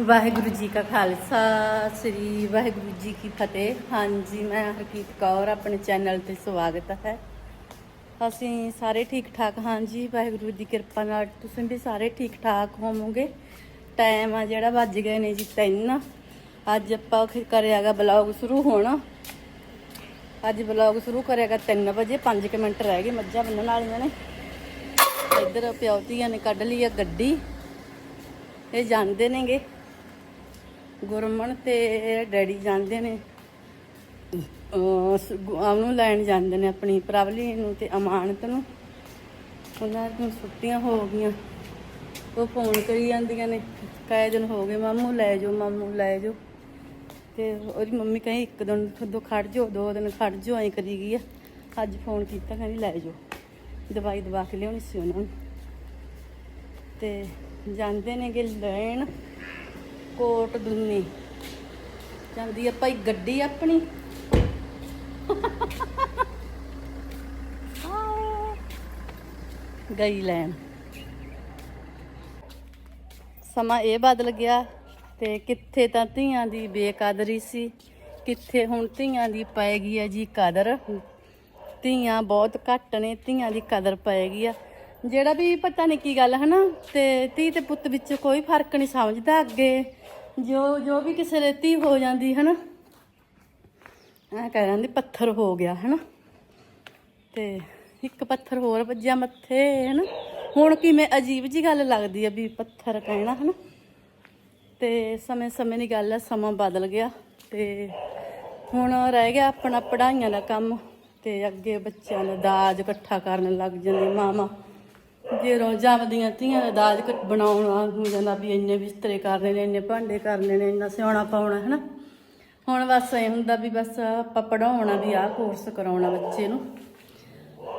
ਵਾਹਿਗੁਰੂ ਜੀ ਕਾ ਖਾਲਸਾ, ਸ੍ਰੀ ਵਾਹਿਗੁਰੂ ਜੀ ਕੀ ਫਤਿਹ। ਹਾਂਜੀ, ਮੈਂ ਹਰਕੀਤ ਕੌਰ, ਆਪਣੇ ਚੈਨਲ ਤੇ ਸਵਾਗਤ ਹੈ। ਅਸੀਂ ਸਾਰੇ ਠੀਕ ਠਾਕ ਹਾਂ ਜੀ ਵਾਹਿਗੁਰੂ ਦੀ ਕਿਰਪਾ ਨਾਲ ਤੁਸੀਂ ਵੀ ਸਾਰੇ ਠੀਕ ਠਾਕ ਹੋਵੋਗੇ? ਟਾਈਮ ਆ ਜਿਹੜਾ, ਵੱਜ ਗਏ ਨੇ ਜੀ 3 ਅੱਜ ਆਪਾਂ ਫਿਰ ਕਰਿਆਗਾ ਬਲੌਗ ਸ਼ੁਰੂ ਹੋਣਾ। ਅੱਜ ਬਲੌਗ ਸ਼ੁਰੂ ਕਰਿਆਗਾ 3 ਵਜੇ 5 ਮਿੰਟ ਰਹਿ ਗਏ ਮੱਝਾਂ ਬੰਨਣ ਵਾਲੀਆਂ ਨੇ। ਇੱਧਰ ਪਿਉਤੀਆਂ ਨੇ ਕੱਢ ਲਈ ਆ ਗੱਡੀ। ਇਹ ਜਾਂਦੇ ਨੇਗੇ। ਗੁਰਮਨ ਤੇ ਡੈਡੀ ਜਾਂਦੇ ਨੇ। ਉਹਨੂੰ ਲੈਣ ਜਾਂਦੇ ਨੇ ਆਪਣੀ ਪ੍ਰਵਲੀ ਨੂੰ ਤੇ ਅਮਾਨਤ ਨੂੰ। ਉਹਨਾਂ ਨੂੰ ਛੁੱਟੀਆਂ ਹੋ ਗਈਆਂ। ਉਹ ਫੋਨ ਕਰੀ ਜਾਂਦੀਆਂ ਨੇ ਕਾਇ ਦਿਨ ਹੋ ਗਏ, ਮਾਮੂ ਲੈ ਜਾਓ, ਮਾਮੂ ਲੈ ਜਾਓ। ਤੇ ਉਹਦੀ ਮੰਮੀ ਕਹਿੰਦੀ ਇੱਕ ਦਿਨ ਦੋ ਖੜ ਜਾਓ, ਦੋ ਦਿਨ ਖੜ ਜਾਓ, ਐਂ ਕਰੀ ਗਈ ਆ। ਅੱਜ ਫੋਨ ਕੀਤਾ, ਕਹਿੰਦੀ ਲੈ ਜਾਓ। ਦਵਾਈ ਦਵਾ ਕੇ ਲਿਆਉਣੀ ਸੀ ਉਹਨਾਂ ਨੂੰ। ਤੇ ਜਾਂਦੇ ਨੇਗੇ ਲੈਣ। ਕੋਟ ਦੁੰਨੀ। ਜਾਂਦੀ ਆ ਭਾਈ ਗੱਡੀ ਆਪਣੀ। ਗਈ ਲੈਣ। ਸਮਾਂ ਇਹ ਬਦਲ ਗਿਆ ਤੇ ਕਿੱਥੇ ਤਾਂ ਧੀਆਂ ਦੀ ਬੇਕਦਰੀ ਸੀ, ਕਿੱਥੇ ਹੁਣ ਧੀਆਂ ਦੀ ਪੈ ਗਈ ਹੈ ਜੀ ਕਦਰ। ਧੀਆਂ ਬਹੁਤ ਘੱਟ ਨੇ, ਧੀਆਂ ਦੀ ਕਦਰ ਪੈ ਗਈ ਆ। ਜਿਹੜਾ ਵੀ ਪਤਾ ਨਹੀਂ ਕੀ ਗੱਲ, ਹਨਾ? ਤੇ ਧੀ ਤੇ ਪੁੱਤ ਵਿੱਚ ਕੋਈ ਫ਼ਰਕ ਨਹੀਂ ਸਮਝਦਾ ਅੱਗੇ। ਜੋ ਜੋ ਵੀ ਕਿਸੇ ਦੇ ਧੀ ਹੋ ਜਾਂਦੀ, ਹਨਾ? ਐ ਕਹਿ ਜਾਂਦੀ ਪੱਥਰ ਹੋ ਗਿਆ, ਹਨਾ? ਤੇ ਇੱਕ ਪੱਥਰ ਹੋਰ ਵੱਜਿਆ ਮੱਥੇ, ਹਨਾ? ਹੁਣ ਕਿਵੇਂ ਅਜੀਬ ਜੀ ਗੱਲ ਲੱਗਦੀ ਆ ਵੀ ਪੱਥਰ ਕਹਿਣਾ, ਹਨਾ? ਤੇ ਸਮੇਂ ਸਮੇਂ ਦੀ ਗੱਲ ਆ, ਸਮਾਂ ਬਦਲ ਗਿਆ। ਤੇ ਹੁਣ ਰਹਿ ਗਿਆ ਆਪਣਾ ਪੜਾਈਆਂ ਦਾ ਕੰਮ, ਤੇ ਅੱਗੇ ਬੱਚਿਆਂ ਦਾ ਦਾਜ ਇਕੱਠਾ ਕਰਨ ਲੱਗ ਜਾਂਦੇ ਮਾਮਾ। ਜੇ ਰੋਜ਼ਾਂ ਜੰਮਦੀਆਂ ਧੀਆਂ ਦਾ ਦਾਜ ਕ- ਬਣਾਉਣਾ ਹੋ ਜਾਂਦਾ ਵੀ ਇੰਨੇ ਬਿਸਤਰੇ ਕਰਨੇ ਨੇ, ਇੰਨੇ ਭਾਂਡੇ ਕਰਨੇ ਨੇ, ਇੰਨਾ ਸਿਉਣਾ ਪਾਉਣਾ ਹੈ ਨਾ ਹੁਣ ਬਸ ਇਹ ਹੁੰਦਾ ਵੀ ਬਸ ਆਪਾਂ ਪੜਾਉਣਾ ਵੀ ਆਹ ਕੋਰਸ ਕਰਾਉਣਾ ਬੱਚੇ ਨੂੰ।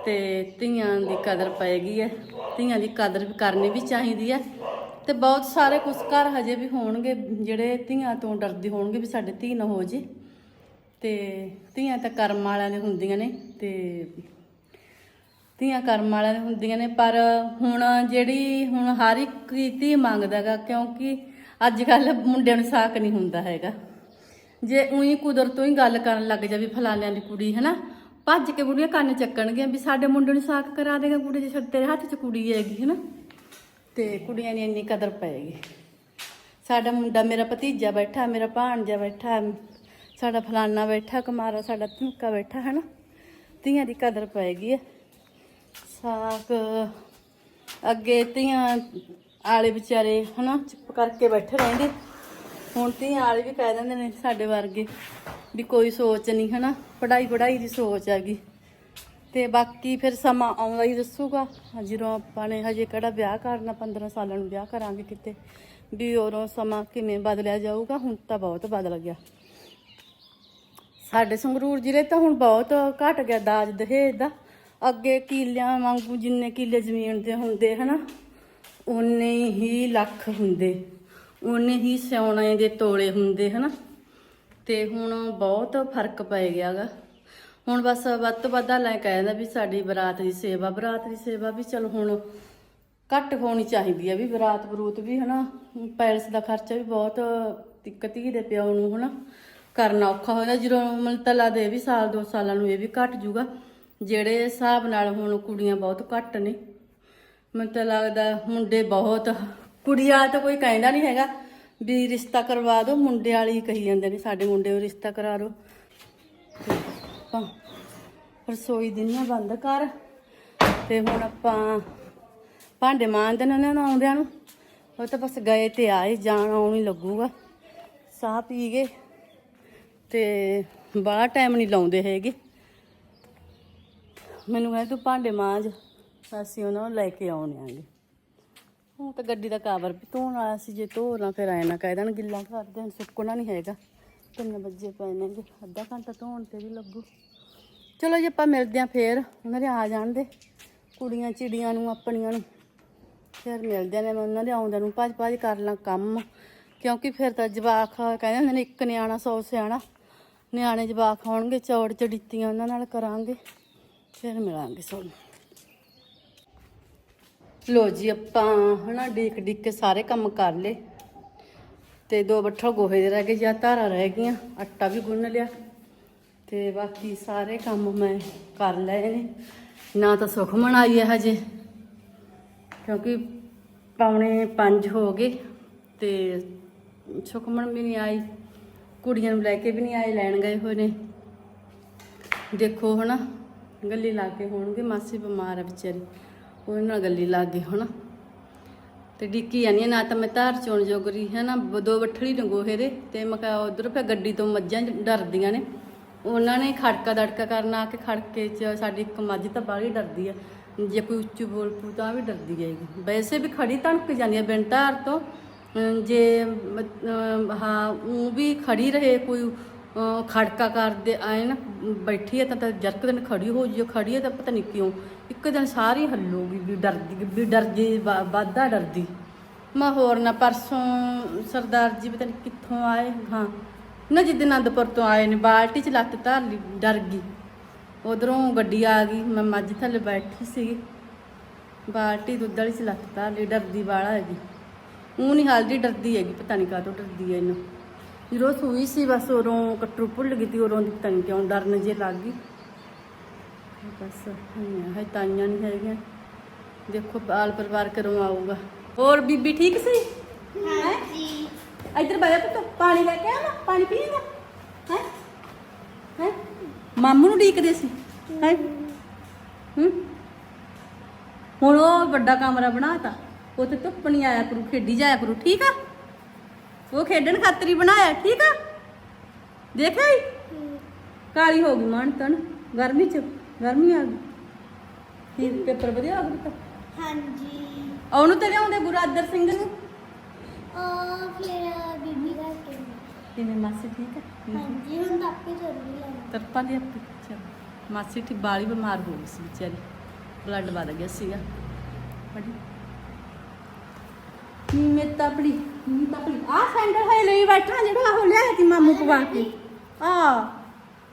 ਤੇ ਧੀਆਂ ਦੀ ਕਦਰ ਪਏਗੀ ਹੈ ਧੀਆਂ ਦੀ ਕਦਰ ਵੀ ਕਰਨੀ ਵੀ ਚਾਹੀਦੀ ਹੈ ਤੇ ਬਹੁਤ ਸਾਰੇ ਕੁਝ ਘਰ ਹਜੇ ਵੀ ਹੋਣਗੇ, ਜਿਹੜੇ ਧੀਆਂ ਤੋਂ ਡਰਦੇ ਹੋਣਗੇ ਵੀ ਸਾਡੇ ਧੀ ਨਾ ਹੋ ਜੇ। ਤੇ ਧੀਆਂ ਤਾਂ ਕਰਮ ਵਾਲਿਆਂ ਦੇ ਹੁੰਦੀਆਂ ਨੇ, ਤੇ ਧੀਆਂ ਕਰਮ ਵਾਲਿਆਂ ਦੇ ਹੁੰਦੀਆਂ ਨੇ, ਪਰ ਹੁਣ ਜਿਹੜੀ ਹੁਣ ਹਰ ਇੱਕ ਹੀ ਧੀ ਮੰਗਦਾਗਾ ਕਿਉਂਕਿ ਅੱਜ ਕੱਲ ਮੁੰਡਿਆਂ ਨੂੰ ਸਾਕ ਨਹੀਂ ਹੁੰਦਾ ਹੈਗਾ। ਜੇ ਉਹੀ ਕੁਦਰਤੋਂ ਹੀ ਗੱਲ ਕਰਨ ਲੱਗ ਜਾਵੇ ਫਲਾਣਿਆਂ ਦੀ ਕੁੜੀ ਹੈ ਨਾ ਭੱਜ ਕੇ ਬੁੜੀਆਂ ਕੰਨ ਚੱਕਣਗੀਆਂ ਵੀ ਸਾਡੇ ਮੁੰਡੇ ਨੂੰ ਸਾਕ ਕਰਾ ਦੇਗਾ ਕੁੜੀ, ਜੇ ਤੇਰੇ ਹੱਥ 'ਚ ਕੁੜੀ ਹੈਗੀ ਹੈ ਨਾ ਤੇ ਕੁੜੀਆਂ ਦੀ ਇੰਨੀ ਕਦਰ ਪਏਗੀ। ਸਾਡਾ ਮੁੰਡਾ ਮੇਰਾ ਭਤੀਜਾ ਬੈਠਾ, ਮੇਰਾ ਭਾਣਜਾ ਬੈਠਾ, ਸਾਡਾ ਫਲਾਨਾ ਬੈਠਾ, ਕੁਮਾਰਾ ਸਾਡਾ ਧਮਕਾ ਬੈਠਾ ਹੈ ਨਾ ਧੀਆਂ ਦੀ ਕਦਰ ਪਏਗੀ ਹੈ ਸਾਕ ਅੱਗੇ ਧੀਆਂ ਆਲੇ ਵਿਚਾਰੇ, ਹਨਾ, ਚੁੱਪ ਕਰਕੇ ਬੈਠੇ ਰਹਿੰਦੇ। ਹੁਣ ਧੀਆਂ ਆਲੇ ਵੀ ਕਹਿ ਦਿੰਦੇ ਨੇ ਸਾਡੇ ਵਰਗੇ ਵੀ ਕੋਈ ਸੋਚ ਨਹੀਂ, ਹਨਾ। ਪੜਾਈ ਪੜਾਈ ਦੀ ਸੋਚ ਹੈਗੀ। ਤੇ ਬਾਕੀ ਫਿਰ ਸਮਾਂ ਆਉਂਦਾ ਹੀ ਦੱਸੂਗਾ। ਜਦੋਂ ਆਪਾਂ ਨੇ ਹਜੇ ਕਿਹੜਾ ਵਿਆਹ ਕਰਨਾ 15 ਸਾਲਾਂ ਨੂੰ ਵਿਆਹ ਕਰਾਂਗੇ ਕਿਤੇ, ਵੀ ਉਦੋਂ ਸਮਾਂ ਕਿਵੇਂ ਬਦਲਿਆ ਜਾਊਗਾ, ਹੁਣ ਤਾਂ ਬਹੁਤ ਬਦਲ ਗਿਆ। ਸਾਡੇ ਸੰਗਰੂਰ ਜ਼ਿਲ੍ਹੇ ਤਾਂ ਹੁਣ ਬਹੁਤ ਘਟ ਗਿਆ ਦਾਜ ਦਹੇਜ ਦਾ। ਅੱਗੇ ਕਿੱਲਿਆਂ ਵਾਂਗੂ ਜਿੰਨੇ ਕਿੱਲੇ ਜ਼ਮੀਨ ਦੇ ਹੁੰਦੇ ਹਨਾ ਉਨੇ ਹੀ ਲੱਖ ਹੁੰਦੇ ਉਨੇ ਹੀ ਸਿਉਣੇ ਦੇ ਤੋਲੇ ਹੁੰਦੇ ਹਨਾ। ਤੇ ਹੁਣ ਬਹੁਤ ਫ਼ਰਕ ਪੈ ਗਿਆਗਾ। ਹੁਣ ਬਸ ਵੱਧ ਤੋਂ ਵੱਧ ਲੈ ਕਹਿੰਦਾ ਵੀ ਸਾਡੀ ਬਰਾਤ ਦੀ ਸੇਵਾ, ਬਰਾਤ ਦੀ ਸੇਵਾ ਵੀ ਚਲ ਹੁਣ ਘੱਟ ਹੋਣੀ ਚਾਹੀਦੀ ਹੈ ਵੀ ਬਰਾਤ ਬਰੂਤ ਵੀ ਹਨਾ, ਪੈਲਸ ਦਾ ਖਰਚਾ ਵੀ ਬਹੁਤ ਦਿੱਕਤ ਹੀ ਦੇ ਪਿਓ ਨੂੰ ਹਨਾ। ਕਰਨਾ ਔਖਾ ਹੋ ਜਾਂਦਾ ਜਦੋਂ ਮੈਨੂੰ ਤਲਾ ਦੇ ਵੀ ਸਾਲ, ਦੋ ਸਾਲਾਂ ਨੂੰ ਇਹ ਵੀ ਘਟ ਜੂਗਾ। ਜਿਹੜੇ ਹਿਸਾਬ ਨਾਲ ਹੁਣ ਕੁੜੀਆਂ ਬਹੁਤ ਘੱਟ ਨੇ। ਮੈਨੂੰ ਤਾਂ ਲੱਗਦਾ ਮੁੰਡੇ ਬਹੁਤ, ਕੁੜੀਆਂ ਤਾਂ ਕੋਈ ਕਹਿੰਦਾ ਨਹੀਂ ਹੈਗਾ ਵੀ ਰਿਸ਼ਤਾ ਕਰਵਾ ਦਿਓ ਮੁੰਡੇ ਵਾਲੀ ਕਹੀ ਜਾਂਦੇ ਨੇ, ਸਾਡੇ ਮੁੰਡੇ ਨੂੰ ਰਿਸ਼ਤਾ ਕਰਾ ਦਿਓ ਆਪਾਂ ਰਸੋਈ ਦਿਨਾਂ ਬੰਦ ਕਰ। ਤੇ ਹੁਣ ਆਪਾਂ ਭਾਂਡੇ ਮਾਂਜਦੇ ਨੇ ਉਹਨਾਂ ਨੂੰ ਆਉਂਦਿਆਂ ਨੂੰ। ਉਹ ਤਾਂ ਬਸ ਗਏ ਤੇ ਆਏ, ਜਾਣ ਆਉਣ ਹੀ ਲੱਗੂਗਾ। ਸਾਹ ਪੀ ਗਏ ਤੇ ਬੜਾ ਟਾਈਮ ਨਹੀਂ ਲਾਉਂਦੇ ਹੈਗੇ। ਮੈਨੂੰ ਕਹਿੰਦੇ ਤੂੰ ਭਾਂਡੇ ਮਾਂਜ, ਅਸੀਂ ਉਹਨਾਂ ਨੂੰ ਲੈ ਕੇ ਆਉਣੇ ਆਂਗੇ। ਹੁਣ ਤਾਂ ਗੱਡੀ ਦਾ ਕਵਰ ਵੀ ਧੋਣ ਵਾਲਾ ਸੀ, ਜੇ ਧੋਣਾ ਫਿਰ ਆਏ ਨਾ ਕਹਿ ਦੇਣ, ਗਿੱਲਾ ਕਰ ਦੇਣ, ਸੁੱਕਣਾ ਨਹੀਂ ਹੈਗਾ। ਤਿੰਨ ਵਜੇ ਪਏ ਨੇ ਜੀ ਅੱਧਾ ਘੰਟਾ ਧੋਣ ਤੇ ਵੀ ਲੱਗੂ। ਚਲੋ ਜੀ, ਆਪਾਂ ਮਿਲਦੇ ਆਂ ਫੇਰ, ਉਹਨਾਂ ਦੇ ਆ ਜਾਣ ਦੇ। ਕੁੜੀਆਂ ਚਿੜੀਆਂ ਨੂੰ, ਆਪਣੀਆਂ ਨੂੰ। ਫਿਰ ਮਿਲਦੇ ਨੇ, ਮੈਂ ਉਹਨਾਂ ਦੇ ਆਉਂਦਿਆਂ ਨੂੰ ਭੱਜ ਭੱਜ ਕਰ ਲਾਂ ਕੰਮ। ਕਿਉਂਕਿ ਫਿਰ ਤਾਂ ਜਵਾਕ ਕਹਿੰਦੇ ਹੁੰਦੇ ਨੇ ਇੱਕ ਨਿਆਣਾ ਸੌ ਸਿਆਣਾ। ਨਿਆਣੇ ਜਵਾਕ ਹੋਣਗੇ, ਚੌੜ ਚੜੀਤੀਆਂ ਉਹਨਾਂ ਨਾਲ ਕਰਾਂਗੇ। ਫਿਰ ਮਿਲਾਂਗੇ ਤੁਹਾਨੂੰ ਲੋ ਜੀ, ਆਪਾਂ ਹਨਾ ਡੀਕ ਡੀਕ ਕੇ ਸਾਰੇ ਕੰਮ ਕਰ ਲਏ। ਤੇ ਦੋ ਬੱਠਲ ਗੋਹੇ ਦੇ ਰਹਿ ਗਏ, ਜਾਂ ਧਾਰਾਂ ਰਹਿ ਗਈਆਂ, ਆਟਾ ਵੀ ਗੁੰਨ ਲਿਆ। ਤੇ ਬਾਕੀ ਸਾਰੇ ਕੰਮ ਮੈਂ ਕਰ ਲਏ ਨੇ। ਨਾ ਤਾਂ ਸੁਖਮਣ ਆਈ ਹੈ ਹਜੇ, ਕਿਉਂਕਿ ਪਾਉਣੇ 5 ਹੋ ਗਏ ਤੇ ਸੁਖਮਣ ਵੀ ਨਹੀਂ ਆਈ, ਕੁੜੀਆਂ ਨੂੰ ਲੈ ਕੇ ਵੀ ਨਹੀਂ ਆਏ, ਲੈਣ ਗਏ ਹੋਏ ਨੇ। ਦੇਖੋ ਹਨਾ। ਗੱਲੀ ਲਾ ਕੇ ਹੋਣਗੇ ਮਾਸੀ ਬਿਮਾਰ ਆ ਵਿਚਾਰੀ। ਉਹਨਾਂ ਨਾਲ ਗੱਲੀ ਲੱਗ ਗਈ ਹਨਾ ਤੇ ਡਿੱਕੀ ਜਾਨੀ ਆ, ਨਾ ਤਾਂ ਮੈਂ ਧਾਰ ਚੋਣ ਜੋਗਰੀ ਹੈ ਨਾ ਦੋ ਵੱਠੜੀ ਨਗੋਹੇ ਦੇ ਤੇ ਮੈਂ ਕਿਹਾ ਉਧਰ ਫਿਰ ਗੱਡੀ ਤੋਂ ਮੱਝਾਂ ਡਰਦੀਆਂ ਨੇ। ਉਹਨਾਂ ਨੇ ਖੜਕਾ ਦੜਕਾ ਕਰਨ ਆ ਕੇ ਖੜਕੇ ਚ ਸਾਡੀ ਇੱਕ ਮੱਝ ਤਾਂ ਬਾਹਲੀ ਡਰਦੀ ਆ। ਜੇ ਕੋਈ ਉੱਚੀ ਬੋਲ ਪੂ ਤਾਂ ਵੀ ਡਰਦੀ ਹੈਗੀ। ਵੈਸੇ ਵੀ ਖੜੀ ਧੜਕ ਜਾਂਦੀ ਹੈ ਬਿਨ ਧਾਰ ਤੋਂ। ਜੇ ਹਾਂ ਉਹ ਵੀ ਖੜੀ ਰਹੇ ਕੋਈ ਖੜਕਾ ਕਰਦੇ ਆਏ ਨਾ, ਬੈਠੀ ਹੈ ਤਾਂ ਜਰਕ ਦਿਨ ਖੜੀ ਹੋ ਜਿਓ, ਖੜੀ ਹੈ ਤਾਂ ਪਤਾ ਨਹੀਂ ਕਿਉਂ, ਇੱਕ ਦਿਨ ਸਾਰੀ ਹੱਲੂਗੀ ਵੀ ਡਰਦੀ, ਵੀ ਡਰ ਜੇ ਵਾ- ਵਾਧਾ ਡਰਦੀ। ਮੈਂ ਹੋਰ ਨਾ, ਪਰਸੋਂ ਸਰਦਾਰ ਜੀ ਪਤਾ ਨਹੀਂ ਕਿੱਥੋਂ ਆਏ? ਹਾਂ। ਨਾ ਜਿੱਦਣ ਅਨੰਦਪੁਰ ਤੋਂ ਆਏ ਨੇ, ਬਾਲਟੀ ਚ ਲੱਤ ਧਰ ਲਈ, ਡਰ ਗਈ। ਉਧਰੋਂ ਗੱਡੀ ਆ ਗਈ, ਮੈਂ ਮੱਝ ਥੱਲੇ ਬੈਠੀ ਸੀਗੀ। ਬਾਲਟੀ ਦੁੱਧ ਵਾਲੀ ਚ ਲੱਤ ਧਰ ਲਈ, ਡਰਦੀ ਵਾਲਾ ਹੈਗੀ। ਉਹ ਨਹੀਂ ਹਾਲਦੀ, ਡਰਦੀ ਹੈਗੀ, ਪਤਾ ਨਹੀਂ ਕਾਹਤੋਂ ਡਰਦੀ ਹੈ ਇਹਨੂੰ। ਜਦੋਂ ਸੂਈ ਸੀ ਬਸ ਉਦੋਂ ਕਟਰੂ ਭੁੱਲ ਗਈ ਤੀ ਉਦੋਂ ਦੀ ਨਹੀਂ ਕਿਉਂ ਡਰਨ ਜੇ ਲੱਗ ਗਈ। ਬਸ ਹੈ ਤਾਈਆਂ ਨਹੀਂ ਹੈਗੀਆਂ। ਦੇਖੋ ਬਾਲ ਪਰਿਵਾਰ ਕਰੋਂ ਆਊਗਾ। ਹੋਰ ਬੀਬੀ ਠੀਕ ਸੀ? ਇੱਧਰ ਜਾ ਪੁੱਤ ਪਾਣੀ ਲੈ ਕੇ ਆਵਾਂ ਪਾਣੀ ਪੀਏਗਾ ਹੈ? ਹੈ? ਮਾਮੂ ਨੂੰ ਢੀਕਦੇ ਸੀ। ਹੈ? ਹੂੰ? ਹੁਣ ਉਹ ਵੱਡਾ ਕਮਰਾ ਬਣਾਤਾ ਉੱਥੇ ਧੁੱਪ ਨਹੀਂ ਆਇਆ ਕਰੂ ਖੇਡੀ ਜਾਇਆ ਕਰੂ ਠੀਕ ਆ? ਉਹ ਖੇਡਣ ਖਾਤਰ ਹੀ ਬਣਾਇਆ ਠੀਕ ਆ? ਦੇਖਿਆ ਹੀ? ਕਾਲੀ ਹੋ ਗਈ ਮਾਨ ਤਨ ਗਰਮੀ ਚ ਗਰਮੀ ਆ ਗਈ। ਠੀਕ ਪੇਪਰ ਵਧੀਆ ਹੋ ਗਿਆ ਹਾਂਜੀ। ਉਹਨੂੰ ਤੇ ਲਿਆਉਂਦੇ ਗੁਰਾਦਰ ਸਿੰਘ ਨੂੰ? ਉਹ ਫਿਰ ਬੀਬੀ ਦਾ ਕੇ ਕਿਵੇਂ ਮਾਸੀ ਠੀਕ ਹੈ ਹਾਂਜੀ ਹੁਣ ਤਾਂ ਆਪੇ ਚੱਲੀ ਆ। ਤਰਪਾ ਦੀ ਆਪੀ ਚਲ। ਮਾਸੀ ਠੀ ਬਾਲੀ ਬਿਮਾਰ ਹੋ ਗਈ ਸੀ ਵਿਚਾਰੀ। ਬਲੱਡ ਵਧ ਗਿਆ ਸੀਗਾ। ਬੜੀ ਨੀ ਮੇ ਤਪੜੀ ਨੀ ਤਪੜੀ? ਆ ਸੈਂਡਲ ਹੈ ਲਈ ਬੈਠਾ, ਜਿਹੜਾ ਉਹ ਲਿਆ ਸੀ ਮਾਮੂ ਪਵਾ ਕੇ। ਆ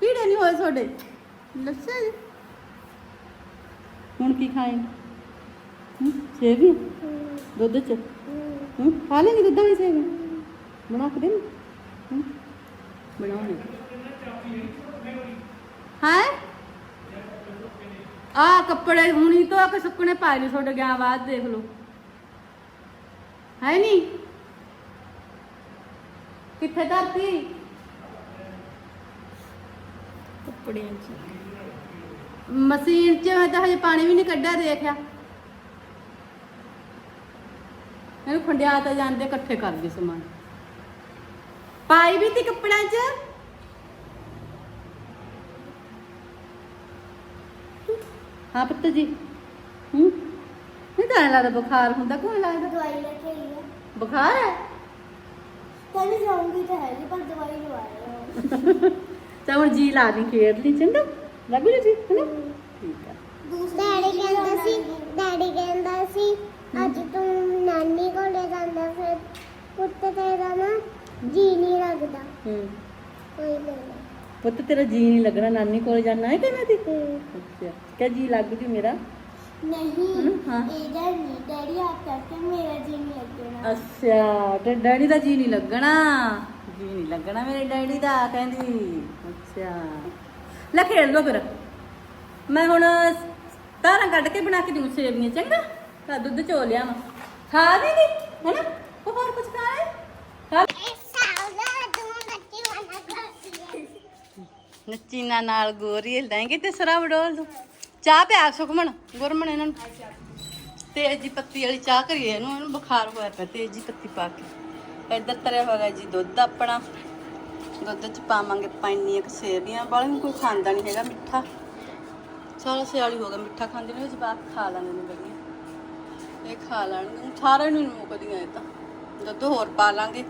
ਪੀੜੇ ਨਹੀਂ ਹੋਏ ਤੁਹਾਡੇ? ਲੱਛਾ ਜੀ। ਹੁਣ ਕੀ ਖਾਏਂਗੇ ਹੂੰ ਦੁੱਧ ਚ? ਹੂੰ, ਖਾ ਲੈਣੀ ਦੁੱਧ ਵਾਲੀ ਸੇਬ ਬਣਾ ਕੇ ਦੇ। ਹੂੰ, ਬਣਾਉਣੀ। ਹੈ? ਆ ਕੱਪੜੇ ਹੁਣੀ ਤੋਂ ਕਿ ਸੁੱਕਣੇ ਪਾਏ ਨੇ ਤੁਹਾਡੇ, ਗਿਆ ਬਾਅਦ ਦੇਖ ਲਓ। ਹੈ ਨਹੀਂ। ਕਿੱਥੇ ਧਰਤੀ? ਕੱਪੜਿਆਂ 'ਚ। ਮਸ਼ੀਨ 'ਚ ਮੈਂ ਤਾਂ ਹਜੇ ਪਾਣੀ ਵੀ ਨਹੀਂ ਕੱਢਿਆ ਦੇਖਿਆ। ਇਹਨੂੰ ਖੰਡਿਆ ਤਾਂ ਜਾਂਦੇ ਇਕੱਠੇ ਕਰ ਗਏ ਸਮਾਨ। ਪਾਈ ਵੀ ਤੀ ਕੱਪੜਿਆਂ 'ਚ? ਹਾਂ ਪੁੱਤ ਜੀ। ਤਾਂ ਐਂ ਲੱਗਦਾ ਬੁਖਾਰ ਹੁੰਦਾ ਕੋਈ ਲੱਗਦਾ? ਦਵਾਈ ਲੈ ਕੇ ਆਈ ਆ। ਬੁਖਾਰ ਹੈ? ਕਹਿੰਦੀ ਜਾਊਂਗੀ ਤਾਂ ਹੈਗੀ ਪਰ ਦਵਾਈ ਲਵਾਇਆ ਤਾਂ ਹੁਣ ਜੀ ਲਾ ਦੀ ਖੇਡ ਲਈ ਚੰਗਾ? ਲੱਗੂ ਜੀ ਠੀਕ ਹੈ। ਨਾ ਠੀਕ ਆ। ਡੈਡੀ ਕਹਿੰਦਾ ਸੀ ਡੈਡੀ ਕਹਿੰਦਾ ਸੀ ਅੱਜ ਤੂੰ ਨਾਨੀ ਕੋਲੇ ਜਾਂਦਾ ਫਿਰ ਪੁੱਤ ਤੇਰਾ ਨਾ ਜੀ ਨਹੀਂ ਲੱਗਦਾ। ਹੂੰ। ਕੋਈ ਲੈ ਪੁੱਤ ਤੇਰਾ ਜੀ ਨਹੀਂ ਲੱਗਣਾ ਨਾਨੀ ਕੋਲ ਜਾਣਾ ਹੈ ਕਿਵੇਂ ਦੀ? ਹੂੰ। ਅੱਛਾ। ਕਿਆ ਜੀ ਲੱਗ ਜੂ ਮੇਰਾ? ਨਹੀਂ ਹਮ, ਹਾਂ। ਇਹਦਾ ਨਹੀਂ ਡੈਡੀ ਆਪ ਕਰਕੇ ਮੇਰਾ ਜੀ ਨਹੀਂ ਲੱਗਣਾ। ਅੱਛਾ ਤੇ ਡੈਡੀ ਦਾ ਜੀ ਨਹੀਂ ਲੱਗਣਾ? ਜੀ ਨਹੀਂ ਲੱਗਣਾ ਮੇਰੇ ਡੈਡੀ ਦਾ ਕਹਿੰਦੀ। ਅੱਛਾ। ਲੈ ਖੇਡ ਲੋ ਫਿਰ। ਮੈਂ ਹੁਣ ਤਾਰਾਂ ਕੱਢ ਕੇ ਬਣਾ ਕੇ ਦਿਉ ਸੇਵੀਆਂ ਚੰਗਾ? ਤਾਂ ਦੁੱਧ ਚੋ ਲਿਆ ਮੈਂ ਖਾ ਵੀ ਨਹੀਂ ਹੈਨਾ? ਉਹ ਹੋਰ ਕੁਝ ਖਾਏ ਖਾ ਨੱਚੀਨਾ ਨਾਲ ਗੋਰੀ ਲੈਂਗੇ ਤੇ ਸਰਾ ਵਡੋਲ ਦੂ। ਚਾਹ ਪਿਆ ਸੁਖਮਣ ਗੁਰਮਣ ਇਹਨਾਂ ਨੂੰ। ਤੇਜ ਦੀ ਪੱਤੀ ਵਾਲੀ ਚਾਹ ਕਰੀਏ ਇਹਨੂੰ ਇਹਨੂੰ ਬੁਖਾਰ ਹੋਇਆ ਪਿਆ, ਤੇਜ ਦੀ ਪੱਤੀ ਪਾ ਕੇ। ਇੱਧਰ ਤਰਿਆ ਹੋਗਾ ਜੀ ਦੁੱਧ ਆਪਣਾ। ਦੁੱਧ ਚ ਪਾਵਾਂਗੇ ਪੈਣੀ ਇੱਕ ਸੇਵੀਆਂ। ਵਾਲੇ ਨੂੰ ਕੋਈ ਖਾਂਦਾ ਨਹੀਂ ਹੈਗਾ ਮਿੱਠਾ। ਸਾਰਾ ਸਿਆਲੀ ਹੋ ਗਿਆ, ਮਿੱਠਾ ਖਾਂਦੇ ਨੇ ਜਵਾਕ ਖਾ ਲੈਂਦੇ ਨੇ ਬੜੀਆਂ ਇਹ ਖਾ ਲੈਣਗੇ ਸਾਰਿਆਂ ਨੂੰ ਨੀ ਮੁੱਕਦੀਆਂ ਇਹ ਤਾਂ। ਦੁੱਧ ਹੋਰ ਪਾ ਲਾਂਗੇ,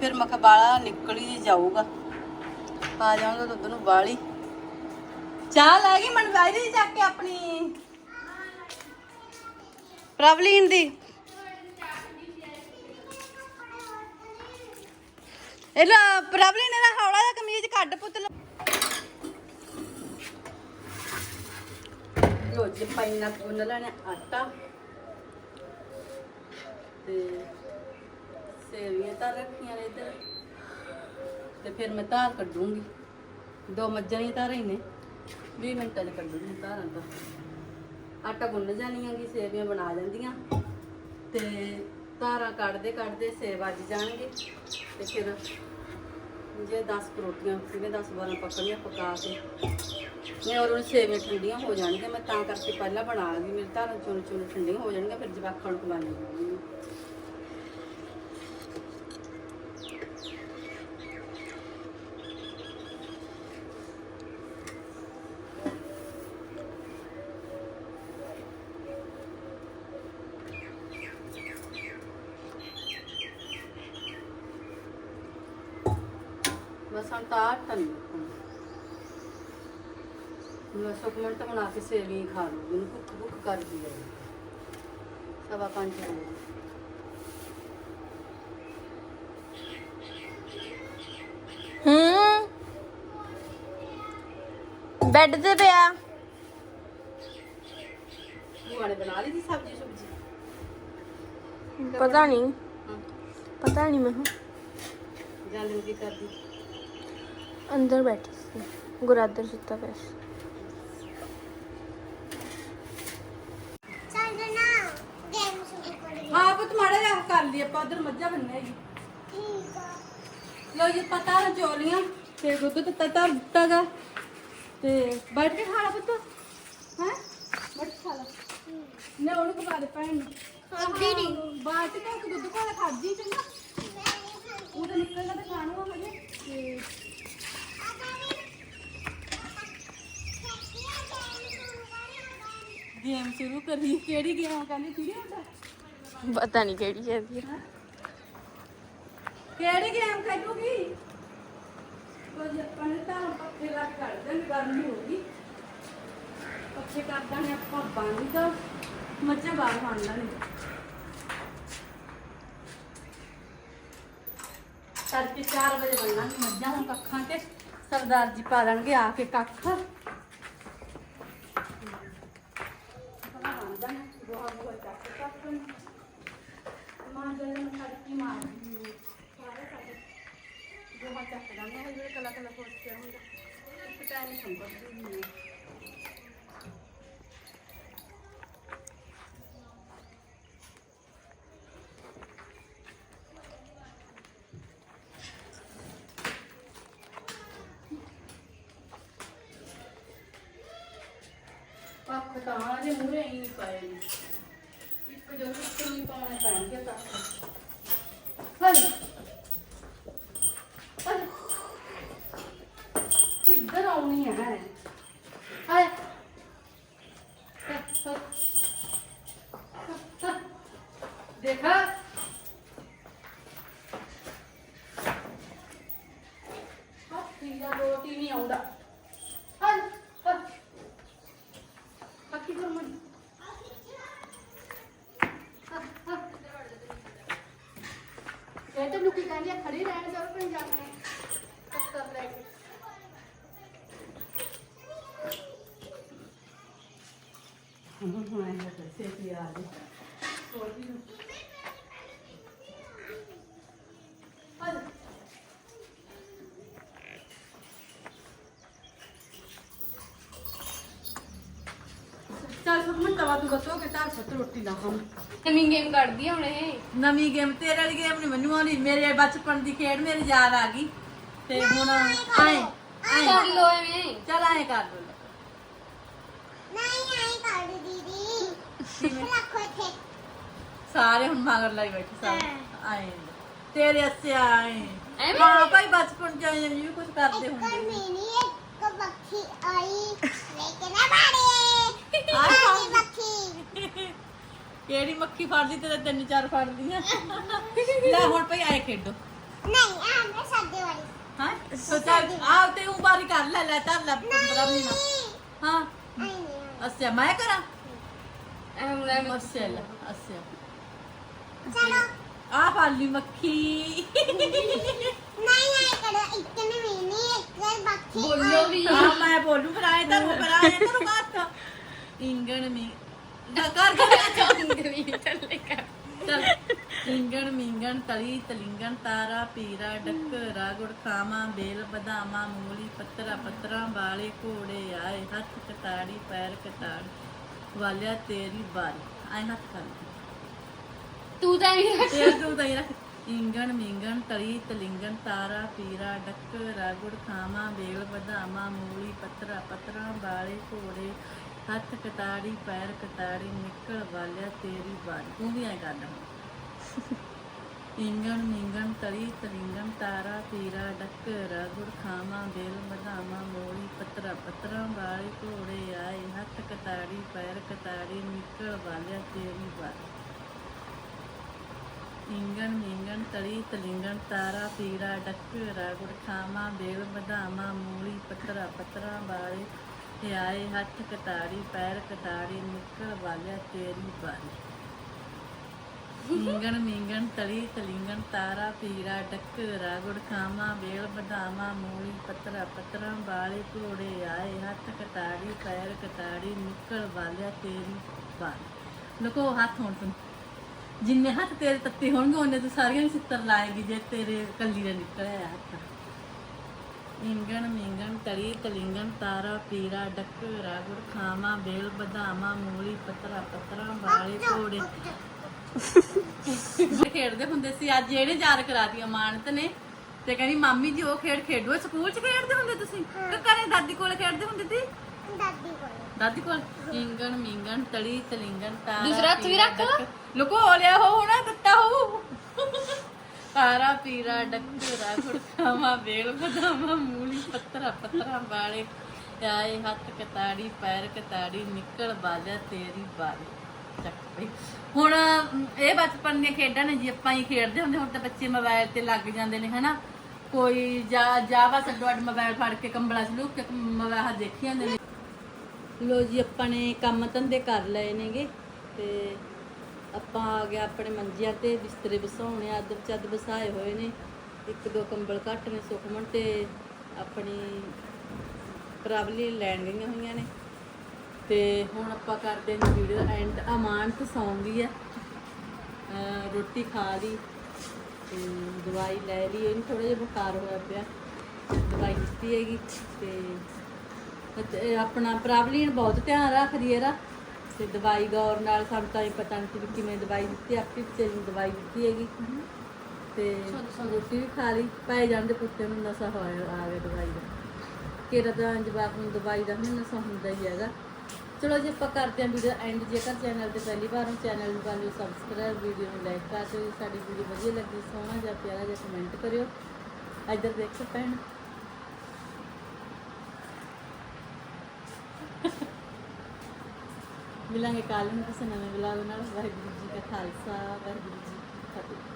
ਫਿਰ ਮੈਂ ਕਿਹਾ ਬਾਲਾ ਨਿਕਲ ਹੀ ਜਾਊਗਾ। ਪਾ ਜਾਊਗਾ ਦੁੱਧ ਨੂੰ ਬਾਲੀ ਚਾਹ ਲੈ ਗਈ ਮਨਵਾਈ ਦੀ ਚੱਕ ਕੇ ਆਪਣੀ? ਪ੍ਰਵਲੀਨ ਦੀ। ਇਹਲਾ ਪ੍ਰਵਲੀਨ ਇਹਦਾ ਹੌਲਾ ਜਿਹਾ ਕਮੀਜ਼ ਕੱਢ ਪੁੱਤ ਲੋ। ਲੋ ਜੀ ਪਾਈਨਾ ਲੈਣਾ, ਆਟਾ। ਤੇ ਸੇਵੀਆਂ ਤਾਂ ਰੱਖੀਆਂ ਨੇ ਇੱਧਰ। ਤੇ ਫਿਰ ਮੈਂ ਧਾਰ ਕੱਢੂੰਗੀ। ਦੋ ਮੱਝਾਂ ਦੀਆਂ ਧਾਰੇ ਨੇ। 20 ਮਿੰਟਾਂ 'ਚ ਕੱਢੂੰਗੀ ਧਾਰਾਂ ਤਾਂ ਆਟਾ ਗੁੰਨ ਜਾਣੀਆਂ ਗੀ ਸੇਵੀਆਂ ਬਣਾ ਜਾਂਦੀਆਂ। ਤੇ ਧਾਰਾਂ ਕੱਢਦੇ ਕੱਢਦੇ ਸੇ ਵੱਜ ਜਾਣਗੇ। ਤੇ ਫਿਰ ਜੇ 10 ਕੁ ਰੋਟੀਆਂ ਸੀਗੇ 10 12 ਪੱਕਣੀਆਂ ਪਕਾ ਕੇ। ਮੈਂ ਔਰ ਉਹ ਸੇਵੀਆਂ ਠੰਡੀਆਂ ਹੋ ਜਾਣਗੀਆਂ, ਮੈਂ ਤਾਂ ਕਰਕੇ ਪਹਿਲਾਂ ਬਣਾ ਲਈ ਮੇਰੇ ਧਾਰਾਂ ਚੁਣ ਚੁਣ ਠੰਡੀਆਂ ਹੋ ਜਾਣਗੀਆਂ, ਫਿਰ ਜਵਾਕਾਂ ਨੂੰ ਖਵਾਉਣੀ ਹੋਣਗੀਆਂ ਬਸ ਹੁਣ ਤਾਂ ਆਟਾ ਨਹੀਂ ਰੱਖਣਾ ਮੈਂ ਸੁੱਕ ਮਿੰਟ ਬਣਾ ਕੇ ਸੇਵੀਆਂ ਹੀ ਖਾ ਲੂ ਮੈਨੂੰ ਭੁੱਖ ਭੁੱਖ ਕਰਦੀ ਹੈ। ਸਵਾ ਪੰਜ ਹੋ ਗਏ ਹੂੰ? ਬੈੱਡ ਤੇ ਪਿਆ। ਭੂਆ ਨੇ ਬਣਾ ਲਈ ਦੀ ਸਬਜ਼ੀ ਸੁਬਜ਼ੀ? ਪਤਾ ਨਹੀਂ। ਹਾਂ। ਪਤਾ ਨਹੀਂ ਮੈਨੂੰ। ਕਰਦੀ। ਅੰਦਰ ਬੈਠੀ ਸੀ। ਗੁਰਾਦਰ ਸੁੱਤਾ ਪਿਆ ਸੀ ਚੱਲ ਨਾ ਗੇਮ ਸ਼ੁਰੂ ਕਰੀਏ ਹਾਂ ਪੁੱਤ ਮਾੜਾ ਜਿਹਾ ਕਰ ਲਈ ਆਪਾਂ ਉਧਰ ਮੱਝਾਂ ਬੰਨੇ ਹੈਗੀ। ਠੀਕ ਆ ਲੋ ਜੀ ਪਤਾ ਨਾ ਚੋਲੀਆਂ ਤੇ ਦੁੱਧ ਦਿੱਤਾ ਧਰ ਦਿੱਤਾਗਾ ਤੇ ਬੈਠ ਕੇ ਖਾ ਲਾ ਪੁੱਤ। ਹੈ? ਬੈਠ ਕੇ ਖਾ ਲਾ। ਨੇ ਉਹਨੂੰ ਖਵਾ ਦੇ ਭੈਣ ਨੂੰ। ਖਾਂਦੀ ਨਹੀਂ ਬਾਅਦ ਚ ਤਾਂ ਦੁੱਧ ਕੋਲ ਖਾਦੀ ਚੰਗਾ। ਉਹ ਤਾਂ ਨਿਕਲਦਾ ਤਾਂ ਖਾਣੂ ਆ ਹਜੇ। ਤੇ ਗੇਮ ਸ਼ੁਰੂ ਕਰੀ। ਕਿਹੜੀ ਗੇਮ ਕਹਿੰਦੀ ਕਿਹੜੀ ਹੁੰਦਾ। ਪਤਾ ਨਹੀਂ ਕਿਹੜੀ ਚਾਹੀਦੀ ਕਿਹੜੀ ਗੇਮ ਖੇਡੂਗੀ? ਕੁਝ ਆਪਾਂ ਨੇ ਤਾਂ ਪੱਖੇ ਲਾ ਕਰ ਦੇਣ ਗਰਮੀ ਹੋ ਗਈ। ਪੱਖੇ ਕਰ ਦਾਂਗੇ ਆਪਾਂ ਬੰਦ ਮੱਝਾਂ ਬਾਹਰ ਮੰਨ ਲਾਂਗੇ। ਤੜਕੇ 4 ਵਜੇ ਬੰਨਾਂਗੇ ਮੱਝਾਂ, ਹੁਣ ਕੱਖਾਂ ਤੇ ਸਰਦਾਰ ਜੀ ਪਾ ਲੈਣਗੇ ਆ ਕੇ ਕੱਖ ਪਤਾ ਬਣ ਜਾਣਾ ਚੱਕ ਕੱਖ ਮਾਂ ਜਲੇ ਨੂੰ ਖੜਕੀ ਮਾਰਦੀ ਹੈ। ਸਾਰੇ ਸਾਡੇ ਗੋਹਾ ਚੱਕ ਦਾਂਗੇ ਉਹ ਜਿਹੜੇ ਕਲਾ ਕਲਾ ਪੋਚਿਆ ਹੁੰਦਾ ਇੱਕ ਟਾਈਮ ਸੰਭਵ ਨਹੀਂ ਹੈ ਪੱਖ ਤਾਂ ਆਦੇ ਮੂਰੇ ਹੀ ਨਹੀਂ ਪਏ ਨੇ ਇੱਕ ਜੋ ਉੱਤੋਂ ਹੀ ਪਾਉਣੇ ਪੈਣਗੇ ਪੱਖ ਹਲ ਹਲ ਕਿੱਧਰ ਆਉਣੀ ਹੈ ਹਾਏ ਦੇਖਾ ਹੱਥੀ ਦਾ ਰੋਟੀ ਨਹੀਂ ਆਉਂਦਾ ਹਲ ਹਲ ਹੱਥੀ ਕਰ ਮੜੀ ਇਹ ਤਾਂ ਕਹਿੰਦੀ ਆ, ਖੜੀ ਰਹਿਣ ਜਰ ਪਣ ਜਾਣੇ ਕਰ ਲੈ ਕੇ ਹੂੰ ਹੂੰ ਆਇਆ ਤਾਂ ਸੇਤੀ ਆ ਗਈ ਛੋਟੀ ਨੂੰ ਹਲ ਚੱਲ ਸੁਣ ਮੈਂ ਤਵਾ ਤੂੰ ਬਸੋ ਕੇ ਤਾਂ ਸੱਤ ਰੋਟੀ ਲਾ ਖਾਂ ਨਵੀਂ ਗੇਮ ਕੱਢਦੀ ਹੁਣ ਇਹ ਨਵੀਂ ਗੇਮ ਤੇਰੇ ਵਾਲੀ ਗੇਮ ਨਹੀਂ ਮੈਨੂੰ ਆਉਂਦੀ ਮੇਰੇ ਬਚਪਨ ਦੀ ਖੇਡ ਮੇਰੇ ਯਾਦ ਆ ਗਈ ਤੇ ਹੁਣ ਆਏ ਕਰ ਲੋ ਐਵੇਂ ਚੱਲ ਆਏ ਕਰ ਲੋ ਨਹੀਂ ਆਈ ਕਰ ਦੀਦੀ ਰੱਖੋ ਇੱਥੇ ਸਾਰੇ ਹੁਣ ਮਗਰ ਲਈ ਬੈਠੇ ਸਾਰੇ ਆਏ ਤੇਰੇ ਅੱਸੇ ਆਏ ਐਵੇਂ? ਹਾਂ ਭਾਈ ਬਚਪਨ ਚ ਆਏ ਜੀ ਕੁਝ ਕਰਦੇ ਇੱਕ ਹੁੰਦੇ ਮਿਨੀ ਇੱਕ ਬੱਖੀ ਆਈ ਲੇਕਿਨ ਨਾ ਬਾੜੇ ਆਹ ਬੱਖੀ ਕਿਹੜੀ ਮੱਖੀ ਫੜਦੀ ਤੇ ਤਿੰਨ ਚਾਰ ਫੜਦੀਆਂ? ਲੈ ਹੁਣ ਭਾਈ ਆਏ ਖੇਡੋ। ਨਹੀਂ ਆ ਮੈਂ ਸਾਡੇ ਵਾਲੀ ਹਾਂ ਸੋ ਚੱਲ ਆ ਤੇ ਉਬਾਰੀ ਕਰ ਲੈ ਲੈ ਤਾਂ ਲੈ ਪੰਦਰਾਂ ਮਿੰਟ। ਹਾਂ? ਆਈ ਨਹੀਂ ਅੱਛਾ ਮੈਂ ਕਰਾਂ? ਐਵੇਂ ਐਵੇਂ ਅੱਛਾ ਲੈ ਅੱਛਾ। ਚਲੋ। ਆ ਪਾਲੀ ਮੱਖੀ। ਨਹੀਂ ਆਈ ਕਰੋ ਇੱਕ ਨੇ ਮਿਨੀ ਇੱਕ ਬੱਖੀ ਬੋਲੋ ਵੀ। ਹਾਂ ਮੈਂ ਬੋਲੂ ਫਿਰ ਆਏ ਤਾਂ ਆਏ ਤਾਂ ਬਾਤ ਇੰਗਣ ਮੀ ਦਾ ਕਰ ਕਰ ਚੱਲ ਕਰ ਚੱਲ। ਇੰਗਣ ਮਿੰਗਣ ਤਲੀ ਤਲਿੰਗਣ ਤਾਰਾ ਪੀਰਾ ਡੱਕਰਾ ਗੁੜ ਖਾਮਾ ਬੇਲ ਬਦਾਮਾ ਮੂਲੀ ਪੱਤਰਾ ਪੱਤਰਾ ਵਾਲੇ ਘੋੜੇ ਆਏ ਹੱਥ ਕਟਾੜੀ ਪੈਰ ਕਟਾੜ ਵਾਲਿਆ ਤੇਰੀ ਬਾਰੀ ਆਏ ਹੱਥ ਕਰ। ਤੂੰ ਤਾਂ ਹੀ ਤੇ ਤੂੰ ਤਾਂ ਹੀ ਰੱਖ। ਇੰਗਣ ਮਿੰਗਣ ਤਲੀ ਤਲਿੰਗਣ ਤਾਰਾ ਪੀਰਾ ਡੱਕਰਾ ਗੁੜ ਖਾਮਾ ਬੇਲ ਬਦਾਮਾ ਮੂਲੀ ਪੱਤਰਾ ਪੱਤਰਾ ਵਾਲੇ ਘੋੜੇ ਹੱਥ ਕਤਾੜੀ ਪੈਰ ਕਤਾੜੀ ਨਿਕਲ ਵਾਲਿਆ ਤੇਰੀ ਬਾਰੀ ਤੂੰ ਵੀ ਐ ਕਰਦਾ ਇੰਗਣ ਮਿੰਗਣ, ਤਲੀ ਤਲਿੰਗਣ, ਤਾਰਾ ਪੀਰਾ ਡੱਕਰਾ, ਗੁੜ ਖਾਮਾ ਬੇਲ ਬਦਾਮਾ ਮੂਲੀ ਪੱਤਰਾ ਪੱਤਰਾ ਵਾਲੇ ਘੋੜੇ ਆਏ। ਹੱਥ ਕਤਾੜੀ ਪੈਰ ਕਤਾੜੀ ਨਿਕਲ ਵਾਲਿਆ ਤੇਰੀ ਬਾਰੀ ਇੰਗਣ ਮਿੰਗਣ, ਤਲੀ ਤਲਿੰਗਣ, ਤਾਰਾ ਪੀਰਾ ਡੱਕਰਾ, ਗੁੜ ਖਾਮਾ ਬੇਲ ਬਦਾਮਾ ਮੂਲੀ ਪੱਤਰਾ ਪੱਤਰਾ ਬਾਰੇ ਆਏ ਹੱਥ ਕਟਾੜੀ ਪੈਰ ਕਟਾੜੀ ਨਿਕਲ ਵਾਲਿਆ ਤੇਰੀ ਬਾਰੀ ਇੰਗਣ ਮਿੰਗਣ, ਤਲੀ ਤਲਿੰਗਣ, ਤਾਰਾ ਪੀਰਾ, ਡੱਕਰਾ ਗੁੜ ਖਾਮਾ ਬੇਲ ਬਦਾਮਾ ਮੂਲੀ ਪੱਤਰਾ ਪੱਤਰਾ ਬਾਲੇ ਘੋੜੇ ਆਏ, ਹੱਥ ਕਟਾੜੀ ਪੈਰ ਕਟਾੜੀ ਨਿਕਲ ਵਾਲਿਆ ਤੇਰੀ ਬਾਰੀ ਲੁਕੋ ਹੱਥ ਹੋਣ ਤੂੰ। ਜਿੰਨੇ ਹੱਥ ਤੇਰੇ ਤੱਤੇ ਹੋਣਗੇ, ਉਹਨੇ ਤੂੰ ਸਾਰੀਆਂ ਨੂੰ ਸਿੱਤਰ ਲਾਏਗੀ, ਜੇ ਤੇਰੇ ਕੱਲੀ ਦਾ ਨਿਕਲਿਆ ਹੱਥ। ਇੰਗਣ ਮਿੰਗਣ ਤਲੀ ਤਲਿੰਗਣ ਤਾਰਾ ਪੀਰਾ ਡੱਕਰਾ ਗੁੜ ਖਾਮਾ ਬੇਲ ਬਦਾਮਾ ਮੂਲੀ ਪੱਤਰਾ ਪੱਤਰਾ ਵਾਲੇ ਘੋੜੇ। ਖੇਡਦੇ ਹੁੰਦੇ ਸੀ ਅੱਜ ਇਹਨੇ ਯਾਦ ਕਰਾਤੀ ਅਮਾਨਤ ਨੇ। ਤੇ ਕਹਿੰਦੀ ਮਾਮੀ ਜੀ ਉਹ ਖੇਡ ਖੇਡੋ ਸਕੂਲ 'ਚ ਖੇਡਦੇ ਹੁੰਦੇ ਤੁਸੀਂ? ਕਿ ਘਰੇ ਦਾਦੀ ਕੋਲ ਖੇਡਦੇ ਹੁੰਦੇ ਸੀ? ਦਾਦੀ ਕੋਲ। ਦਾਦੀ ਕੋਲ? ਇੰਗਣ ਮਿੰਗਣ ਤਲੀ ਤਲਿੰਗਣ ਤਾਰਾ ਦੂਸਰਾ ਹੱਥ ਵੀ ਰੱਖ। ਡੱਕ- ਲੁਕੋ ਲਿਆ ਹੋ ਹੋਣਾ ਦਿੱਤਾ ਹੋ ਤਾਰਾ ਪੀਰਾ, ਡੱਕਰਾ ਖੁਰਖਾਵਾ ਵੇਲ ਬਦਾਮਾ ਮੂਲੀ ਪੱਤਰਾ ਪੱਤਰਾ ਵਾਲੇ। ਆਏ ਹੱਥ ਕਤਾੜੀ, ਪੈਰ ਕਤਾੜੀ, ਨਿਕਲ ਬਾਜਾ, ਤੇਰੀ ਬਾਰੀ ਚੱਕ ਪਈ ਹੁਣ ਇਹ ਬਚਪਨ ਦੀਆਂ ਖੇਡਾਂ ਨੇ ਜੀ, ਆਪਾਂ ਹੀ ਖੇਡਦੇ ਹੁੰਦੇ, ਹੁਣ ਤਾਂ ਬੱਚੇ ਮੋਬਾਈਲ ਤੇ ਲੱਗ ਜਾਂਦੇ ਨੇ, ਹਨਾ? ਕੋਈ ਜਾ, ਜਾਵਾ ਛੱਡੋ ਅੱਡ ਮੋਬਾਈਲ ਫੜ ਕੇ ਕੰਬਲਾ ਚ ਲੁੱਕ ਕੇ ਮੋਬਾਈਲ ਦੇਖੀ ਜਾਂਦੇ ਨੇ। ਲੋ ਜੀ, ਆਪਾਂ ਨੇ ਕੰਮ ਧੰਦੇ ਕਰ ਲਏ ਨੇਗੇ, ਤੇ ਆਪਾਂ ਆ ਗਿਆ ਆਪਣੇ ਮੰਜਿਆਂ ਤੇ, ਬਿਸਤਰੇ ਵਸਾਉਣੇ ਆ ਅੱਧ ਚੱਦ ਵਸਾਏ ਹੋਏ ਨੇ। ਇੱਕ ਦੋ ਕੰਬਲ ਘੱਟ ਨੇ ਸੁਖਮਨ ਤੇ ਆਪਣੀ ਪ੍ਰਬਲੀ ਲੈਣ ਗਈਆਂ ਹੋਈਆਂ ਨੇ। ਤੇ ਹੁਣ ਆਪਾਂ ਕਰਦੇ ਹਾਂ ਵੀਡੀਓ ਐਂਡ ਅਮਾਨਤ ਸੌਂਦੀ ਹੈ ਰੋਟੀ ਖਾ ਲਈ ਤੇ ਦਵਾਈ ਲੈ ਲਈ। ਇਹਨੂੰ ਥੋੜਾ ਜਿਹਾ ਬੁਖਾਰ ਹੋਇਆ ਪਿਆ। ਦਵਾਈ ਦਿੱਤੀ ਹੈਗੀ ਤੇ ਅਤੇ ਆਪਣਾ ਪ੍ਰਬਲੀਨ ਬਹੁਤ ਧਿਆਨ ਰੱਖਦੀ ਹੈ ਇਹਦਾ ਤੇ ਦਵਾਈ ਗੌਰ ਨਾਲ ਸਾਨੂੰ ਤਾਂ ਇਹ ਪਤਾ ਨਹੀਂ ਸੀ ਵੀ ਕਿਵੇਂ ਦਵਾਈ ਦਿੱਤੀ ਆਪੀ ਵਿਚਾਰੀ ਨੂੰ ਦਵਾਈ ਦਿੱਤੀ ਹੈਗੀ। ਤੇ ਰੋਟੀ ਵੀ ਖਾ ਲਈ ਪੈ ਜਾਂਦੇ ਪੁੱਤੇ ਨੂੰ ਨਸ਼ਾ ਹੋਇਆ ਆ ਗਿਆ ਦਵਾਈ ਦਾ। ਕਿਹੜਾ ਤਾਂ ਜਵਾਬ ਨੂੰ ਦਵਾਈ ਦਾ ਵੀ ਨਸ਼ਾ ਹੁੰਦਾ ਹੀ ਹੈਗਾ। ਚਲੋ ਜੀ ਆਪਾਂ ਕਰਦੇ ਹਾਂ ਵੀਡੀਓ ਐਂਡ ਜੇਕਰ ਚੈਨਲ ਤੇ ਪਹਿਲੀ ਵਾਰ ਹੋ ਚੈਨਲ ਨੂੰ ਕਰ ਲਿਓ ਸਬਸਕ੍ਰਾਈਬ ਵੀਡੀਓ ਨੂੰ ਲਾਈਕ ਕਰ ਦਿਓ ਜੇ ਸਾਡੀ ਵੀਡੀਓ ਵਧੀਆ ਲੱਗੀ ਸੋਹਣਾ ਜਾਂ ਪਿਆਰਾ ਜਿਹਾ ਕਮੈਂਟ ਕਰਿਓ। ਇੱਧਰ ਦੇਖੋ ਭੈਣ। ਮਿਲਾਂਗੇ ਕੱਲ੍ਹ ਨੂੰ ਕਿਸੇ ਨਵੇਂ ਵਲੌਗ ਨਾਲ। ਵਾਹਿਗੁਰੂ ਜੀ ਕਾ ਖਾਲਸਾ, ਵਾਹਿਗੁਰੂ ਜੀ ਕੀ ਫਤਿਹ।